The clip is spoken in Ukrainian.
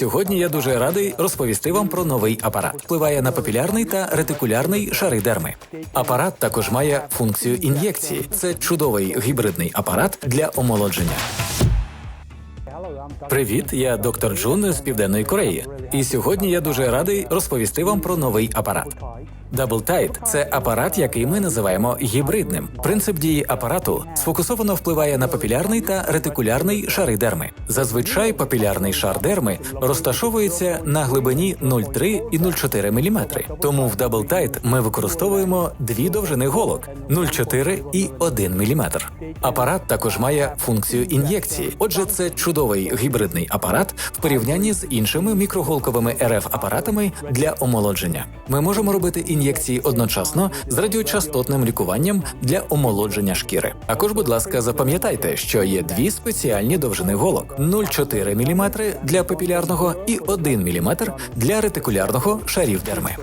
Сьогодні я дуже радий розповісти вам про новий апарат. Впливає на папілярний та ретикулярний шари дерми. Апарат також має функцію ін'єкції. Це чудовий гібридний апарат для омолодження. Привіт, я доктор Джун з Південної Кореї. І сьогодні я дуже радий розповісти вам про новий апарат. Tight – це апарат, який ми називаємо гібридним. Принцип дії апарату сфокусовано впливає на папілярний та ретикулярний шари дерми. Зазвичай папілярний шар дерми розташовується на глибині 0,3 і 0,4 мм. Тому в Tight ми використовуємо дві довжини голок 0,4 і 1 мм. Апарат також має функцію ін'єкції. Отже, це чудовий гібридний апарат в порівнянні з іншими мікроголковими РФ апаратами для омолодження. Ми можемо робити ін'єкції одночасно з радіочастотним лікуванням для омолодження шкіри. Також, будь ласка, запам'ятайте, що є дві спеціальні довжини голок: 0,4 мм для папілярного і 1 мм для ретикулярного шарів дерми.